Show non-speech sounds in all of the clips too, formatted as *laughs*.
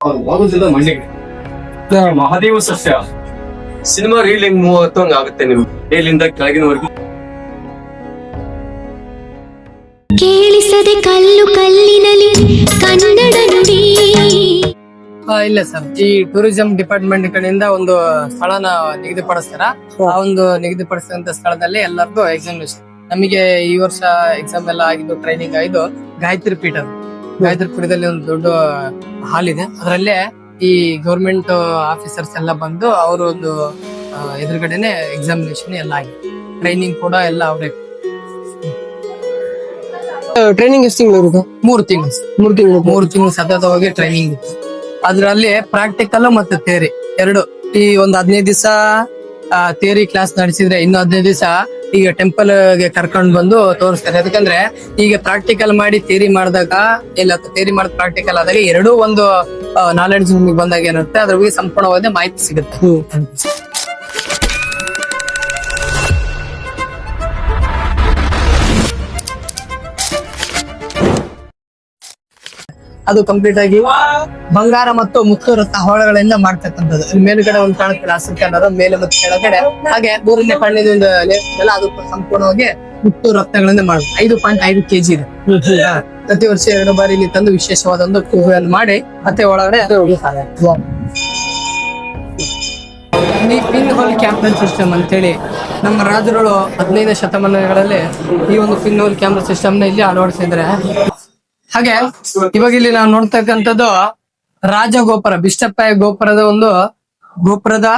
ಮಂಡಿಗೆ ಮಹಾದೇವ ಸಸ್ಯ. Cinema reel ಹೆಂಗ್ move ಆಗುತ್ತೋ ಹಂಗ ಆಗುತ್ತೆ ನಿಮ್ಗೆ. ಮೇಲಿಂದ ಕೆಳಗಿನವರೆಗೂ. ಕೇಳಿಸದೆ ಕಲ್ಲು ಕಲ್ಲಿನಲ್ಲಿ ಕನ್ನಡ ನುಡಿ ಆ, ಇಲ್ಲ ಸರ್. ಈ ಟೂರಿಸಂ ಡಿಪಾರ್ಟ್ಮೆಂಟ್ ಕಡೆಯಿಂದ ಒಂದು ಸ್ಥಳನ ನಿಗದಿಪಡಿಸ್ತಾರ. ಆ ಒಂದು ನಿಗದಿಪಡಿಸಿದಂತ ಸ್ಥಳದಲ್ಲಿ ಎಲ್ಲರಿಗೂ ಎಕ್ಸಾಮಿನೇಷನ್ ನಮಗೆ ಈ ವರ್ಷ ಎಕ್ಸಾಮ್ ಎಲ್ಲ ಆಗಿದ್ದು ಟ್ರೈನಿಂಗ್ ಆಗಿದ್ದು ಗಾಯತ್ರಿ ಪೀಠ. ಗಾಯತ್ರಿ ಪೀಠದಲ್ಲಿ ಒಂದು ದೊಡ್ಡ ಹಾಲ್ ಇದೆ. ಅದರಲ್ಲೇ ಈ ಗೌರ್ಮೆಂಟ್ ಆಫೀಸರ್ಸ್ ಎಲ್ಲ ಬಂದು ಅವರು ಒಂದು ಎದುರುಗಡೆನೆ ಎಕ್ಸಾಮಿನೇಷನ್ ಎಲ್ಲ ಆಗಿ ಟ್ರೈನಿಂಗ್ ಕೂಡ ಎಲ್ಲ ಅವರೇ. ಟ್ರೈನಿಂಗ್ ಎಷ್ಟು ತಿಂಗಳು ಮೂರು ತಿಂಗಳು. ಮೂರು ತಿಂಗಳು. ಮೂರು ತಿಂಗಳು ಸತತವಾಗಿ ಟ್ರೈನಿಂಗ್ ಇತ್ತು. ಅದರಲ್ಲಿ ಪ್ರಾಕ್ಟಿಕಲ್ ಮತ್ತು ಥೇರಿ ಎರಡು. ಈ ಒಂದು ಹದಿನೈದು ದಿವಸ ಥೇರಿ ಕ್ಲಾಸ್ ನಡೆಸಿದ್ರೆ ಇನ್ನು ಹದಿನೈದು ದಿವಸ ಈಗ ಟೆಂಪಲ್ಗೆ ಕರ್ಕೊಂಡ್ ಬಂದು ತೋರಿಸ್ತಾರೆ. ಯಾಕಂದ್ರೆ ಈಗ ಪ್ರಾಕ್ಟಿಕಲ್ ಮಾಡಿ ಥಿಯರಿ ಮಾಡಿದಾಗ ಇಲ್ಲ ಥಿಯರಿ ಮಾಡಿದ ಪ್ರಾಕ್ಟಿಕಲ್ ಆದಾಗ ಎರಡೂ ಒಂದು ನಾಲೆಡ್ಜ್ ನಿಮಗೆ ಬಂದಾಗ ಏನಿರುತ್ತೆ. ಅದ್ರ ಬಗ್ಗೆ ಸಂಪೂರ್ಣವಾದ ಮಾಹಿತಿ ಸಿಗುತ್ತೆ. ಅದು ಕಂಪ್ಲೀಟ್ ಆಗಿ ಬಂಗಾರ ಮತ್ತು ಮುತ್ತು ರತ್ನ ಹೋಳಗಳಿಂದ ಮಾಡ್ತಕ್ಕಂಥದ್ದು. ಮೇಲುಗಡೆ ಒಂದು ಕಾಣುತ್ತೆ ಹಸಿರು ಕಲರ್ ಮೇಲೆ ಮತ್ತು ಕೆಳಗಡೆ. ಹಾಗೆ ಮೂರನೇ ಕಣ್ಣಿನಿಂದ ಅದು ಸಂಪೂರ್ಣವಾಗಿ ಮುತ್ತು ರತ್ನಗಳಿಂದ ಮಾಡುದು ಐದು ಪಾಯಿಂಟ್ ಐದು ಕೆಜಿ ಇದೆ. ಪ್ರತಿ ವರ್ಷ ಎರಡು ಬಾರಿ ಇಲ್ಲಿ ತಂದು ವಿಶೇಷವಾದ ಒಂದು ಕೂಗಲ್ ಮಾಡಿ, ಮತ್ತೆ ಒಳಗಡೆ ಅದು ಪಿನ್ ಹೋಲ್ ಕ್ಯಾಮ್ರಾ ಸಿಸ್ಟಮ್ ಅಂತೇಳಿ ನಮ್ಮ ರಾಜರುಗಳು ಹದಿನೈದು ಶತಮಾನಗಳಲ್ಲಿ ಈ ಒಂದು ಪಿನ್ ಹೋಲ್ ಕ್ಯಾಮ್ರಾ ಸಿಸ್ಟಮ್ನ ಇಲ್ಲಿ ಅಳವಡಿಸಿದ್ರೆ ಹಾಗೆ ಇವಾಗ ಇಲ್ಲಿ ನಾವು ನೋಡ್ತಕ್ಕಂಥದ್ದು ರಾಜಗೋಪುರ ಬಿಷ್ಟಪ್ಪಾಯ ಗೋಪುರದ ಒಂದು ಗೋಪುರದ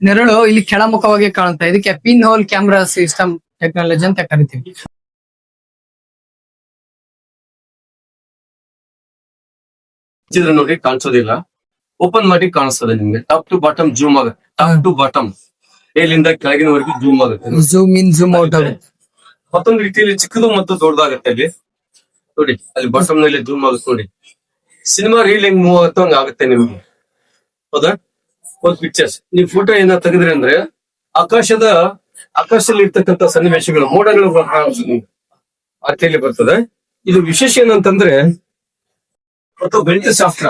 ನೆರಳು ಇಲ್ಲಿ ಕೆಳಮುಖವಾಗಿ ಕಾಣುತ್ತೆ. ಇದಕ್ಕೆ pin hole camera system technology ಅಂತ ಕರಿತೀವಿ. ನೋಡಿ ಕಾಣಿಸೋದಿಲ್ಲ. ಓಪನ್ ಮಾಡಿ ಕಾಣಿಸ್ತದೆ ನಿಮ್ಗೆ. ಟಾಪ್ ಟು ಬಾಟಮ್ ಜೂಮ್ ಆಗುತ್ತೆ. ಟಾಪ್ ಟು ಬಾಟಮ್ ಮೇಲಿಂದ ಕೆಳಗಿನವರೆಗೂ ಜೂಮ್ ಆಗುತ್ತೆ. ಜೂಮ್ ಇನ್ ಜೂಮ್ ಔಟ್ ಆಗುತ್ತೆ. ಮತ್ತೊಂದು ರೀತಿಯಲ್ಲಿ ಚಿಕ್ಕದು ಮತ್ತು ದೊಡ್ಡದಾಗುತ್ತೆ ಅಲ್ಲಿ ನೋಡಿ, ಅಲ್ಲಿ ಬಾಟಮ್ನಲ್ಲಿ ಜೂಮ್ ಆಗುತ್ತೆ ನೋಡಿ. ಸಿನಿಮಾ ರೀಲ್ ಹೆಂಗ್ ಮೂವ್ ಆಗುತ್ತೋ ಹಂಗ ಆಗುತ್ತೆ ನಿಮ್ಗೆ. ಹೌದಾ? ಒಂದು ಪಿಕ್ಚರ್ಸ್ ನೀವು ಫೋಟೋ ಏನ ತೆಗೆದ್ರಿ ಅಂದ್ರೆ, ಆಕಾಶದ ಆಕಾಶದಲ್ಲಿ ಇರ್ತಕ್ಕಂತ ಸನ್ನಿವೇಶಗಳು, ಮೋಡಗಳು. ಅರ್ಥದಲ್ಲಿ ಬರ್ತದೆ. ಇದು ವಿಶೇಷ ಏನಂತಂದ್ರೆ, ಮತ್ತು ಗಣಿತ ಶಾಸ್ತ್ರ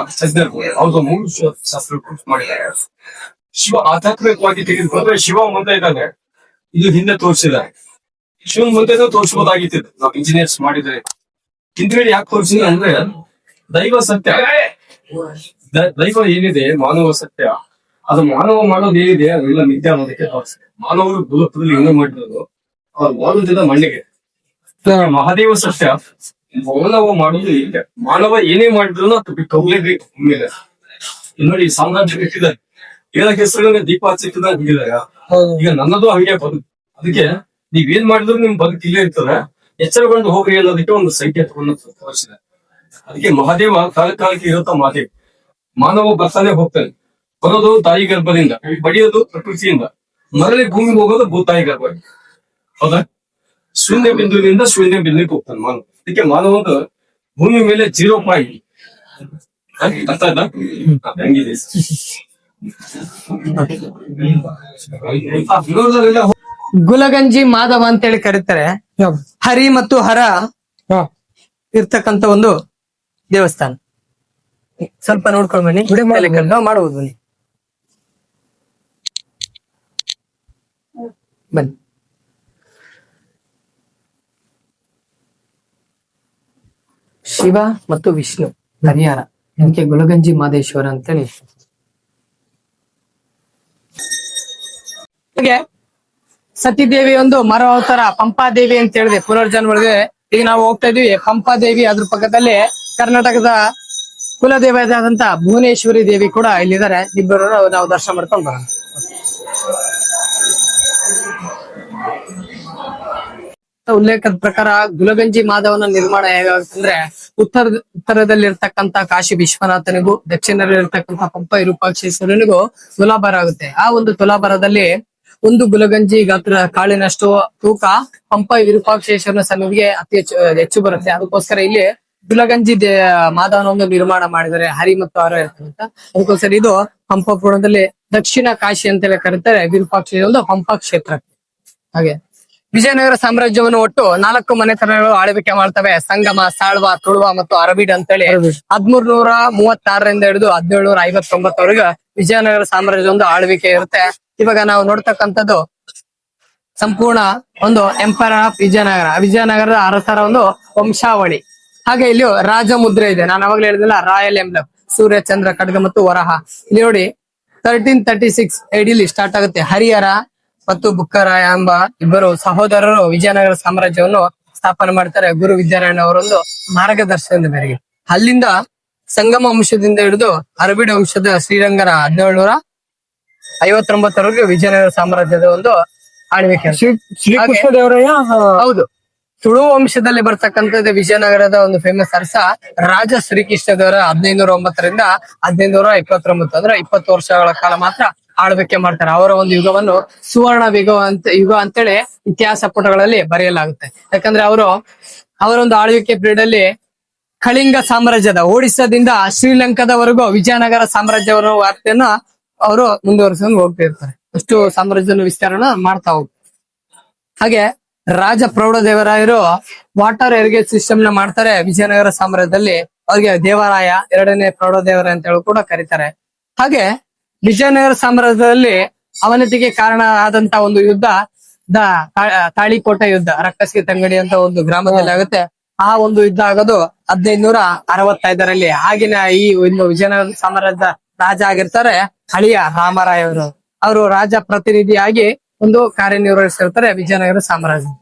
ಅವ್ರದ್ದು ಮೂರು ಶಾಸ್ತ್ರ ಮಾಡಿದ್ದಾರೆ. ಶಿವ ಆಧ್ಯಾತ್ಮಿಕವಾಗಿ ತೆಗೆದುಕೊಂಡ್ರೆ ಶಿವ ಮುಂದೆ ಇದ್ದಾನೆ. ಇದು ಹಿಂದೆ ತೋರಿಸಿದ್ದಾರೆ. ಶಿವನ್ ಮುಂದೆ ತೋರಿಸಬಹುದಾಗಿತ್ತು ನಾವು ಇಂಜಿನಿಯರ್ಸ್ ಮಾಡಿದ್ರೆ. ಹಿಂದ್ಗಡೆ ಯಾಕೆ ತೋರಿಸಿಲ್ಲ ಅಂದ್ರೆ ದೈವ ಸತ್ಯ. ದೈವ ಏನಿದೆ? ಮಾನವ ಸತ್ಯ. ಅದು ಮಾನವ ಮಾಡೋದು ಏನಿದೆ ಅದೆಲ್ಲ ನಿತ್ಯ ಅನ್ನೋದಕ್ಕೆ ತೋರಿಸಿದೆ. ಮಾನವರು ಭೂಲೋಕದಲ್ಲಿ ಏನೋ ಮಾಡಿರೋದು. ಅವ್ರು ಮಾನವದಿಂದ ಮಣ್ಣಿಗೆ. ಮಹಾದೇವ ಸತ್ಯ. ಮಾನವ ಮಾಡೋದು ಇಲ್ಲ ಮಾನವ ಏನೇ ಮಾಡಿದ್ರು ಅದು ಬಿಟ್ಟು ಹೋಗ್ಲೇಬೇಕು. ಇಲ್ಲಿ ನೋಡಿ, ಸಾಮ್ರಾಜ್ಯ ಕಟ್ಟಿದ್ದಾರೆ. ಹೇಳಕ್ ಹೆಸರುಗಳನ್ನ ದೀಪ ಹಚ್ಚಿಟ್ಟಿದ ಹಂಗಿದಾಗ ಈಗ ನನ್ನದು ಹಂಗೆ ಬದುಕು. ಅದಕ್ಕೆ ನೀವ್ ಏನ್ ಮಾಡಿದ್ರು ನಿಮ್ ಬದುಕು ಇಲ್ಲೇ ಇರ್ತದೆ ಎಚ್ಚರಗೊಂಡು ಹೋಗ್ರಿ ಅನ್ನೋದಕ್ಕೆ ಒಂದು ಸಂಕೇತವನ್ನು ತೋರಿಸಿದೆ. ಅದಕ್ಕೆ ಮಹಾದೇವ ಕಾಲ ಕಾಲಕ್ಕೆ ಇರುತ್ತ ಮಹಾದೇವ ಮಾನವ ಬರ್ತಾನೆ ಹೋಗ್ತಾನೆ. ಬರೋದು ತಾಯಿ ಗರ್ಭದಿಂದ ಬಡಿಯೋದು ಪ್ರಕೃತಿಯಿಂದ. ಮರಳಿ ಭೂಮಿಗೆ ಹೋಗೋದು ಭೂತಾಯಿ ಗರ್ಭ ಹೌದಾ? ಶೂನ್ಯ ಬಿಂದುವಿನಿಂದ ಶೂನ್ಯ ಬಿಂದುವಿಗೆ ಹೋಗ್ತಾನೆ ಮಾನವ. ಅದಕ್ಕೆ ಮಾನವದ ಭೂಮಿ ಮೇಲೆ ಜೀರೋ ಪಾಯಿಂಟ್ ಅರ್ಥ ಆಯ್ತಾ? ಹೆಂಗಿದೆ. *laughs* ಗುಲಗಂಜಿ ಮಾಧವ ಅಂತ ಹೇಳಿ ಕರೀತಾರೆ ಹರಿ ಮತ್ತು ಹರ ಇರ್ತಕ್ಕಂತ ಒಂದು ದೇವಸ್ಥಾನ. ಸ್ವಲ್ಪ ನೋಡ್ಕೊಂಡ್ ಬನ್ನಿ ಮಾಡಬಹುದು ಬನ್ನಿ. ಬನ್ನಿ. ಶಿವ ಮತ್ತು ವಿಷ್ಣು ಹರಿಹರ ಇದಕ್ಕೆ ಗುಲಗಂಜಿ ಮಾದೇಶ್ವರ ಅಂತೇಳಿ ಸತಿದೇವಿ ಒಂದು ಮರ ಅವತಾರ ಪಂಪಾದೇವಿ ಅಂತ ಹೇಳಿದೆ. ಪುನರ್ಜನ್ಮಗಳಿಗೆ ಈಗ ನಾವು ಹೋಗ್ತಾ ಇದೀವಿ. ಪಂಪಾದೇವಿ ಅದ್ರ ಪಕ್ಕದಲ್ಲಿ ಕರ್ನಾಟಕದ ಕುಲದೇವತೆಯಾದಂತ ಭುವನೇಶ್ವರಿ ದೇವಿ ಕೂಡ ಇಲ್ಲಿದ್ದಾರೆ. ಇಬ್ಬರು ನಾವು ದರ್ಶನ ಮಾಡ್ಕೊಂಡು ಬರೋಣ. ಉಲ್ಲೇಖದ ಪ್ರಕಾರ ಗುಲಗಂಜಿ ಮಾಧವನ ನಿರ್ಮಾಣ ಹೇಗಾಗುತ್ತಂದ್ರೆ ಉತ್ತರ ಉತ್ತರದಲ್ಲಿರ್ತಕ್ಕಂತ ಕಾಶಿ ವಿಶ್ವನಾಥನಿಗೂ, ದಕ್ಷಿಣದಲ್ಲಿರ್ತಕ್ಕಂಥ ಪಂಪ ವಿರೂಪಾಕ್ಷೇಶ್ವರನಿಗೂ ತುಲಾಭಾರ ಆಗುತ್ತೆ. ಆ ಒಂದು ತುಲಾಭಾರದಲ್ಲಿ ಒಂದು ಗುಲಗಂಜಿ ಗಾತ್ರ ಕಾಳಿನಷ್ಟು ತೂಕ ಪಂಪ ವಿರೂಪಾಕ್ಷೇಶ್ವರನ ಸನ್ನಿಧಿಗೆ ಅತಿ ಹೆಚ್ಚು ಹೆಚ್ಚು ಬರುತ್ತೆ. ಅದಕ್ಕೋಸ್ಕರ ಇಲ್ಲಿ ಗುಲಗಂಜಿ ದೇ ಮಾಧವನ ಒಂದು ನಿರ್ಮಾಣ ಮಾಡಿದರೆ ಹರಿ ಮತ್ತು ಹರ ಇರ್ತಕ್ಕಂಥ. ಅದಕ್ಕೋಸ್ಕರ ಇದು ಪಂಪಪುರದಲ್ಲಿ ದಕ್ಷಿಣ ಕಾಶಿ ಅಂತೇಳಿ ಕರೀತಾರೆ. ವಿರೂಪಾಕ್ಷೇಶ್ವರ ಒಂದು ಪಂಪ ಕ್ಷೇತ್ರ ಹಾಗೆ. ವಿಜಯನಗರ ಸಾಮ್ರಾಜ್ಯವನ್ನು ಒಟ್ಟು ನಾಲ್ಕು ಮನೆತನಗಳು ಆಳ್ವಿಕೆ ಮಾಡ್ತವೆ. ಸಂಗಮ ಸಾಳ್ವ ತುಳುವ ಮತ್ತು ಅರಬಿಡ್ ಅಂತೇಳಿ ಹದ್ಮೂರ್ ನೂರ ಮೂವತ್ತಾರರಿಂದ ಹಿಡಿದು ಹದಿನೇಳು ನೂರ ಐವತ್ತೊಂಬತ್ತವರೆಗೂ ವಿಜಯನಗರ ಸಾಮ್ರಾಜ್ಯ ಒಂದು ಆಳ್ವಿಕೆ ಇರುತ್ತೆ. ಇವಾಗ ನಾವು ನೋಡ್ತಕ್ಕಂಥದ್ದು ಸಂಪೂರ್ಣ ಒಂದು ಎಂಪೈರ್ ಆಫ್ ವಿಜಯನಗರ. ವಿಜಯನಗರದ ಅರಸರ ಒಂದು ವಂಶಾವಳಿ. ಹಾಗೆ ಇಲ್ಲಿ ರಾಜ ಮುದ್ರೆ ಇದೆ. ನಾನು ಅವಾಗಲೇ ಹೇಳಿದಿಲ್ಲ ರಾಯಲ್ ಎಂಬ್ಲ ಸೂರ್ಯ, ಚಂದ್ರ, ಖಡ್ಗ ಮತ್ತು ವರಹ. ಇಲ್ಲಿ ನೋಡಿ ತರ್ಟೀನ್ ತರ್ಟಿ ಸಿಕ್ಸ್ ಐಡಿಲಿ ಸ್ಟಾರ್ಟ್ ಆಗುತ್ತೆ. ಹರಿಹರ ಮತ್ತು ಬುಕ್ಕರಾಯ ಎಂಬ ಇಬ್ಬರು ಸಹೋದರರು ವಿಜಯನಗರ ಸಾಮ್ರಾಜ್ಯವನ್ನು ಸ್ಥಾಪನೆ ಮಾಡ್ತಾರೆ ಗುರು ವಿದ್ಯಾರಾಯಣ ಅವರೊಂದು ಮಾರ್ಗದರ್ಶನದ ಮೇರೆಗೆ ಅಲ್ಲಿಂದ ಸಂಗಮ ವಂಶದಿಂದ ಹಿಡಿದು ಅರಬಿಡ ವಂಶದ ಶ್ರೀರಂಗನ ಹದಿನೇಳುನೂರ ಐವತ್ತೊಂಬತ್ತರವರೆಗೆ ವಿಜಯನಗರ ಸಾಮ್ರಾಜ್ಯದ ಒಂದು ಆಳ್ವಿಕೆ ಶ್ರೀಕೃಷ್ಣ ದೇವರಾಯ ಹೌದು. ತುಳು ವಂಶದಲ್ಲಿ ಬರ್ತಕ್ಕಂಥದ್ದು ವಿಜಯನಗರದ ಒಂದು ಫೇಮಸ್ ಅರಸ ರಾಜ ಶ್ರೀಕೃಷ್ಣದೇವರ ಹದಿನೈದುನೂರ ಒಂಬತ್ತರಿಂದ ಹದಿನೈದುನೂರ ಇಪ್ಪತ್ತೊಂಬತ್ತು ಅಂದ್ರೆ ಇಪ್ಪತ್ತು ವರ್ಷಗಳ ಕಾಲ ಮಾತ್ರ ಆಳ್ವಿಕೆ ಮಾಡ್ತಾರೆ. ಅವರ ಒಂದು ಯುಗವನ್ನು ಸುವರ್ಣ ಯುಗ ಅಂತ ಯುಗ ಅಂತೇಳಿ ಇತಿಹಾಸ ಪುಟಗಳಲ್ಲಿ ಬರೆಯಲಾಗುತ್ತೆ. ಯಾಕಂದ್ರೆ ಅವರು ಅವರ ಒಂದು ಆಳ್ವಿಕೆ ಪೀರಿಯಡ್ ಅಲ್ಲಿ ಕಳಿಂಗ ಸಾಮ್ರಾಜ್ಯದ ಒಡಿಸ್ಸಾದಿಂದ ಶ್ರೀಲಂಕಾದವರೆಗೂ ವಿಜಯನಗರ ಸಾಮ್ರಾಜ್ಯವರ ವ್ಯಾಪ್ತಿಯನ್ನ ಅವರು ಮುಂದ್ವರ್ಸಿಕೊಂಡು ಹೋಗ್ತಾ ಇರ್ತಾರೆ. ಅಷ್ಟು ಸಾಮ್ರಾಜ್ಯನ ವಿಸ್ತಾರನ ಮಾಡ್ತಾ ಹೋಗ್ತಾರೆ. ಹಾಗೆ ರಾಜ ಪ್ರೌಢದೇವರಾಯರು ವಾಟರ್ ಇರಿಗೇಟ್ ಸಿಸ್ಟಮ್ನ ಮಾಡ್ತಾರೆ. ವಿಜಯನಗರ ಸಾಮ್ರಾಜ್ಯದಲ್ಲಿ ಅವ್ರಿಗೆ ದೇವರಾಯ ಎರಡನೇ ಪ್ರೌಢದೇವರ ಅಂತ ಹೇಳಿ ಕೂಡ ಕರೀತಾರೆ. ಹಾಗೆ ವಿಜಯನಗರ ಸಾಮ್ರಾಜ್ಯದಲ್ಲಿ ಅವನತಿಗೆ ಕಾರಣ ಆದಂತ ಒಂದು ಯುದ್ಧ ದ ತಾಳಿಕೋಟೆ ಯುದ್ಧ, ರಕ್ಕಸಿಗೆ ತಂಗಡಿ ಅಂತ ಒಂದು ಗ್ರಾಮದಲ್ಲಿ ಆಗುತ್ತೆ. ಆ ಒಂದು ಯುದ್ಧ ಆಗೋದು ಹದಿನೈದು ನೂರ ಅರವತ್ತೈದರಲ್ಲಿ. ಆಗಿನ ಈ ಒಂದು ವಿಜಯನಗರ ಸಾಮ್ರಾಜ್ಯದ ರಾಜ ಆಗಿರ್ತಾರೆ ಹಳಿಯ ರಾಮರಾಯ ಅವರು. ಅವರು ರಾಜ ಪ್ರತಿನಿಧಿಯಾಗಿ ಒಂದು ಕಾರ್ಯನಿರ್ವಹಿಸಿರ್ತಾರೆ ವಿಜಯನಗರ ಸಾಮ್ರಾಜ್ಯ.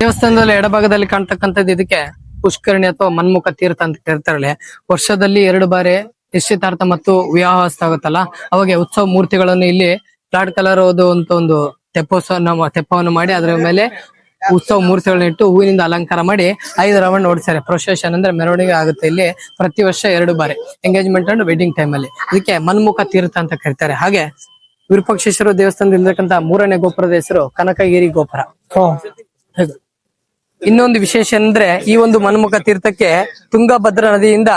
ದೇವಸ್ಥಾನದಲ್ಲಿ ಎಡಭಾಗದಲ್ಲಿ ಕಾಣ್ತಕ್ಕಂಥದ್ದು ಇದಕ್ಕೆ ಪುಷ್ಕರಣಿ ಅಥವಾ ಮನ್ಮುಖ ತೀರ್ಥ ಅಂತ ಕರೀತಾರಲ್ಲ ವರ್ಷದಲ್ಲಿ ಎರಡು ಬಾರಿ ನಿಶ್ಚಿತಾರ್ಥ ಮತ್ತು ವಿವಾಹಸ್ಥ ಆಗುತ್ತಲ್ಲ? ಅವಾಗ ಉತ್ಸವ ಮೂರ್ತಿಗಳನ್ನು ಇಲ್ಲಿ ಫ್ಲಾಟ್ ಕಲರ್ ಅಂತ ಒಂದು ತೆಪ್ಪೋತ್ಸವ ತೆಪ್ಪವನ್ನು ಮಾಡಿ ಅದರ ಮೇಲೆ ಉತ್ಸವ ಮೂರ್ತಿಗಳನ್ನ ಇಟ್ಟು ಹೂವಿನಿಂದ ಅಲಂಕಾರ ಮಾಡಿ ಐದು ರೌಂಡ್ ಓಡಿಸ್ತಾರೆ. ಪ್ರೊಸೆಷನ್ ಅಂದ್ರೆ ಮೆರವಣಿಗೆ ಆಗುತ್ತೆ ಇಲ್ಲಿ ಪ್ರತಿ ವರ್ಷ ಎರಡು ಬಾರಿ. ಎಂಗೇಜ್ಮೆಂಟ್ ಅಂಡ್ ವೆಡ್ಡಿಂಗ್ ಟೈಮ್ ಅಲ್ಲಿ. ಇದಕ್ಕೆ ಮನ್ಮುಖ ತೀರ್ಥ ಅಂತ ಕರೀತಾರೆ. ಹಾಗೆ ವಿರೂಪಾಕ್ಷೇಶ್ವರ ದೇವಸ್ಥಾನದಲ್ಲಿ ಇರತಕ್ಕಂತ ಮೂರನೇ ಗೋಪುರದ ಹೆಸರು ಕನಕಗಿರಿ ಗೋಪುರ? ಇನ್ನೊಂದು ವಿಶೇಷ ಅಂದ್ರೆ ಈ ಒಂದು ಮನ್ಮುಖ ತೀರ್ಥಕ್ಕೆ ತುಂಗಭದ್ರಾ ನದಿಯಿಂದ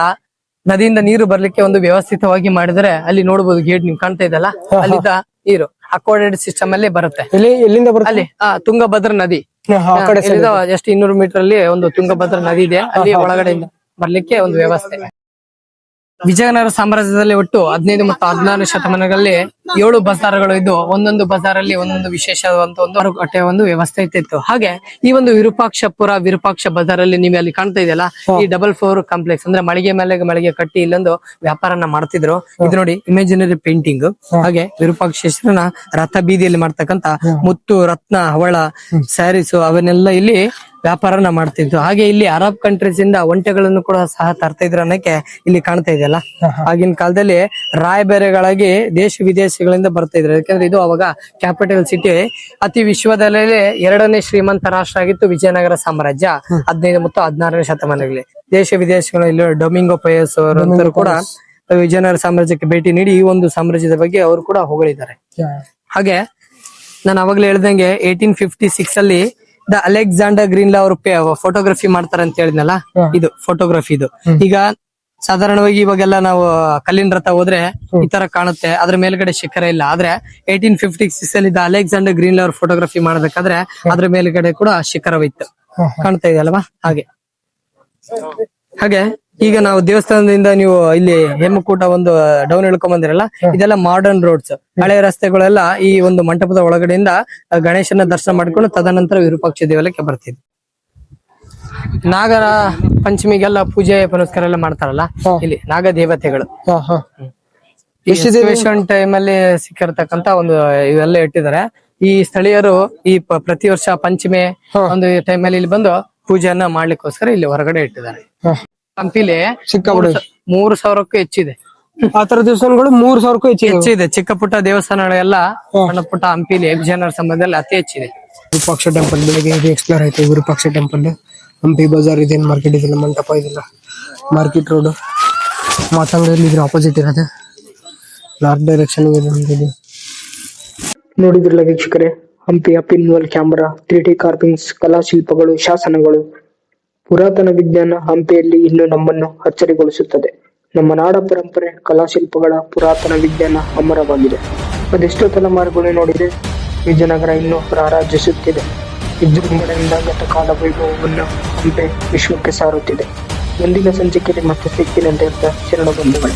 ನದಿಯಿಂದ ನೀರು ಬರ್ಲಿಕ್ಕೆ ಒಂದು ವ್ಯವಸ್ಥಿತವಾಗಿ ಮಾಡಿದರೆ ಅಲ್ಲಿ ನೋಡಬಹುದು ಗೇಟ್ ನೀವು ಕಾಣ್ತಾ ಇದಲ್ಲ ಅಲ್ಲಿದ್ದ ನೀರು ಅಕೋರ್ಡೆಡ್ ಸಿಸ್ಟಮ್ ಅಲ್ಲೇ ಬರುತ್ತೆ. ಎಲ್ಲಿ ಎಲ್ಲಿಂದ ಬರುತ್ತೆ? ಅಲ್ಲಿ ತುಂಗಭದ್ರ ನದಿ. ಎಷ್ಟು ಇನ್ನೂರು ಮೀಟರ್ ಅಲ್ಲಿ ಒಂದು ತುಂಗಭದ್ರ ನದಿ ಇದೆ. ಅಲ್ಲಿ ಒಳಗಡೆ ಬರ್ಲಿಕ್ಕೆ ಒಂದು ವ್ಯವಸ್ಥೆ. ವಿಜಯನಗರ ಸಾಮ್ರಾಜ್ಯದಲ್ಲಿ ಒಟ್ಟು ಹದಿನೈದು ಮತ್ತು ಹದಿನಾರು ಶತಮಾನಗಳಲ್ಲಿ ಏಳು ಬಜಾರ್ಗಳು ಇದ್ದು ಒಂದೊಂದು ಬಜಾರಲ್ಲಿ ಒಂದೊಂದು ವಿಶೇಷವಾದಂತಹ ಒಂದು ಮಾರುಕಟ್ಟೆ ಒಂದು ವ್ಯವಸ್ಥೆ ಇತ್ತಿತ್ತು ಹಾಗೆ ಈ ಒಂದು ವಿರೂಪಾಕ್ಷಪುರ ವಿರೂಪಾಕ್ಷ ಬಜಾರ್ ಅಲ್ಲಿ ನೀವು ಅಲ್ಲಿ ಕಾಣ್ತಾ ಇದೆಯಲ್ಲ ಈ ಡಬಲ್ ಫ್ಲೋರ್ ಕಾಂಪ್ಲೆಕ್ಸ್ ಅಂದ್ರೆ ಮಳಿಗೆ ಮೇಲೆ ಮಳಿಗೆ ಕಟ್ಟಿ ಇಲ್ಲೊಂದು ವ್ಯಾಪಾರನ ಮಾಡ್ತಿದ್ರು. ಇದು ನೋಡಿ ಇಮೇಜಿನರಿ ಪೇಂಟಿಂಗ್ ಹಾಗೆ ವಿರೂಪಾಕ್ಷೇಶ್ವರನ ರಥ ಬೀದಿಯಲ್ಲಿ ಮಾಡ್ತಕ್ಕಂತ ಮುತ್ತು ರತ್ನ ಹವಳ ಸ್ಯಾರೀಸ್ ಅವನ್ನೆಲ್ಲ ಇಲ್ಲಿ ವ್ಯಾಪಾರನ ಮಾಡ್ತಿದ್ರು. ಹಾಗೆ ಇಲ್ಲಿ ಅರಬ್ ಕಂಟ್ರೀಸ್ ಇಂದ ಒಂಟೆಗಳನ್ನು ಕೂಡ ಸಹ ತರ್ತಾ ಇದ್ರ ಅನ್ನಕ್ಕೆ ಇಲ್ಲಿ ಕಾಣ್ತಾ ಇದೆಯಲ್ಲ ಆಗಿನ ಕಾಲದಲ್ಲಿ ರಾಯಬೇರೆಗಳಾಗಿ ದೇಶ ವಿದೇಶಗಳಿಂದ ಬರ್ತಾ ಇದ್ರು. ಯಾಕಂದ್ರೆ ಇದು ಅವಾಗ ಕ್ಯಾಪಿಟಲ್ ಸಿಟಿ ಅತಿ ವಿಶ್ವದಲ್ಲೇ ಎರಡನೇ ಶ್ರೀಮಂತ ರಾಷ್ಟ್ರ ಆಗಿತ್ತು ವಿಜಯನಗರ ಸಾಮ್ರಾಜ್ಯ. ಹದಿನೈದು ಮತ್ತು ಹದಿನಾರನೇ ಶತಮಾನಗಳಲ್ಲಿ ದೇಶ ವಿದೇಶಗಳಲ್ಲಿ ಡೊಮಿಂಗೋ ಪಯಸ್ ಅವರಂತರು ಕೂಡ ವಿಜಯನಗರ ಸಾಮ್ರಾಜ್ಯಕ್ಕೆ ಭೇಟಿ ನೀಡಿ ಈ ಒಂದು ಸಾಮ್ರಾಜ್ಯದ ಬಗ್ಗೆ ಅವರು ಕೂಡ ಹೊಗಳಿದ್ದಾರೆ. ಹಾಗೆ ನಾನು ಅವಾಗಲೇ ಹೇಳ್ದಂಗೆ ಏಟೀನ್ ಫಿಫ್ಟಿ ಸಿಕ್ಸ್ ಅಲ್ಲಿ ದ ಅಲೆಕ್ಸಾಂಡರ್ ಗ್ರೀನ್ಲಾ ಅವರು ಫೋಟೋಗ್ರಫಿ ಮಾಡ್ತಾರೆ ಅಂತ ಹೇಳಿದ್ನಲ್ಲ? ಇದು ಫೋಟೋಗ್ರಫಿ ಇದು. ಈಗ ಸಾಧಾರಣವಾಗಿ ಇವಾಗೆಲ್ಲ ನಾವು ಕಲ್ಲಿನ ರಥ ಹೋದ್ರೆ ಈ ತರ ಕಾಣುತ್ತೆ. ಅದ್ರ ಮೇಲ್ಗಡೆ ಶಿಖರ ಇಲ್ಲ. ಆದ್ರೆ ಏಟೀನ್ ಫಿಫ್ಟಿ ಸಿಕ್ಸ್ ಅಲ್ಲಿ ಇದ್ದ ಅಲೆಕ್ಸಾಂಡರ್ ಗ್ರೀನ್ಲಾ ಅವ್ರ ಫೋಟೋಗ್ರಫಿ ಮಾಡ್ಬೇಕಾದ್ರೆ ಅದ್ರ ಮೇಲ್ಗಡೆ ಕೂಡ ಶಿಖರವಿತ್ತು. ಕಾಣ್ತಾ ಇದೆ ಅಲ್ವಾ ಹಾಗೆ. ಹಾಗೆ? ಈಗ ನಾವು ದೇವಸ್ಥಾನದಿಂದ ನೀವು ಇಲ್ಲಿ ಹೆಮ್ಮಕೂಟ ಒಂದು ಡೌನ್ ಇಳ್ಕೊಂಡ್ ಬಂದಿರಲ್ಲ ಇದೆಲ್ಲ ಮಾಡರ್ನ್ ರೋಡ್ಸ್ ಹಳೆ ರಸ್ತೆಗಳೆಲ್ಲ ಈ ಒಂದು ಮಂಟಪದ ಒಳಗಡೆಯಿಂದ ಗಣೇಶನ ದರ್ಶನ ಮಾಡ್ಕೊಂಡು ತದನಂತರ ವಿರೂಪಾಕ್ಷ ದೇವಾಲಯಕ್ಕೆ ಬರ್ತೀವಿ ನಾಗರ ಪಂಚಮಿಗೆಲ್ಲ ಪೂಜೆ ಪುನಸ್ಕಾರ ಎಲ್ಲ ಮಾಡ್ತಾರಲ್ಲ ಇಲ್ಲಿ ನಾಗ ದೇವತೆಗಳು. ಎಕ್ಸಿಬಿಷನ್ ಟೈಮ್ ಅಲ್ಲಿ ಸಿಕ್ಕಿರ್ತಕ್ಕಂತ ಒಂದು ಇವೆಲ್ಲ ಇಟ್ಟಿದ್ದಾರೆ. ಈ ಸ್ಥಳೀಯರು ಈ ಪ್ರತಿ ವರ್ಷ ಪಂಚಮಿ ಒಂದು ಟೈಮ್ ಅಲ್ಲಿ ಇಲ್ಲಿ ಬಂದು ಪೂಜೆಯನ್ನ ಮಾಡ್ಲಿಕ್ಕೋಸ್ಕರ ಇಲ್ಲಿ ಹೊರಗಡೆ ಇಟ್ಟಿದ್ದಾರೆ. ಹಾ. ಹಂಪಿಲಿ ಸಿಕ್ಕಾಪಟ್ಟೆ. ಮೂರು ಸಾವಿರಕ್ಕೂ ಹೆಚ್ಚಿದೆ. ಆ ತರ ದೇವಸ್ಥಾನಗಳು ಮೂರ್ ಸಾವಿರಕ್ಕೂ ಹೆಚ್ಚು ಹೆಚ್ಚಿದೆ. ಚಿಕ್ಕ ಪುಟ್ಟ ದೇವಸ್ಥಾನಗಳೆಲ್ಲ ಸಣ್ಣ ಪುಟ್ಟ ಹಂಪಿಲಿ ಜನರ ಸಂಬಂಧದಲ್ಲಿ ಅತಿ ಹೆಚ್ಚಿದೆ. ವಿರೂಪಾಕ್ಷ ಟೆಂಪಲ್ ಬೆಳಿಗ್ಗೆ ಇದು ಎಕ್ಸ್ಪ್ಲೋರ್ ಆಯ್ತು. ವಿರೂಪಾಕ್ಷ ಟೆಂಪಲ್ ಹಂಪಿ ಬಜಾರ್ ಇದೇನ್ ಮಾರ್ಕೆಟ್ ಇದೆಲ್ಲ ಮಂಟಪ ಇದೆಲ್ಲ ಮಾರ್ಕೆಟ್ ರೋಡ್ ಮಾತಂಗಡಿಯಲ್ಲಿ ಇದ್ರ ಆಪೋಸಿಟ್ ಇರೋದು. ನಾರ್ತ್ ಡೈರೆಕ್ಷನ್ ಇದೆ ಇದು. ನೋಡಿದ್ರಲ್ಲ ವೀಕ್ಷಕರೇ ಹಂಪಿಯ pinhole camera three D carvings ಕಲಾಶಿಲ್ಪಗಳು ಶಾಸನಗಳು. ಪುರಾತನ ವಿಜ್ಞಾನ ಹಂಪಿಯಲ್ಲಿ ಇನ್ನು ನಮ್ಮನ್ನು ಅಚ್ಚರಿಗೊಳಿಸುತ್ತದೆ. ನಮ್ಮ ನಾಡ ಪರಂಪರೆ ಕಲಾಶಿಲ್ಪಗಳ ಪುರಾತನ ವಿಜ್ಞಾನ ಅಮರವಾಗಿದೆ. ಅದೆಷ್ಟೋ ತಲೆಮಾರುಗಳು ನೋಡಿದೆ ವಿಜಯನಗರ ಇನ್ನೂ ರಾರಾಜಿಸುತ್ತಿದೆ ವಿಜೃಂಭಣೆಯಿಂದ ಗತಕಾಲ ವೈಭವವನ್ನು ಹಂಪೆ ವಿಶ್ವಕ್ಕೆ ಸಾರುತ್ತಿದೆ. ಮುಂದಿನ ಸಂಚಿಕೆಯಲ್ಲಿ ಮತ್ತೆ ಸಿಕ್ಕಿನಂತೆ ಶರಣ ಬಂಧುಗಳು.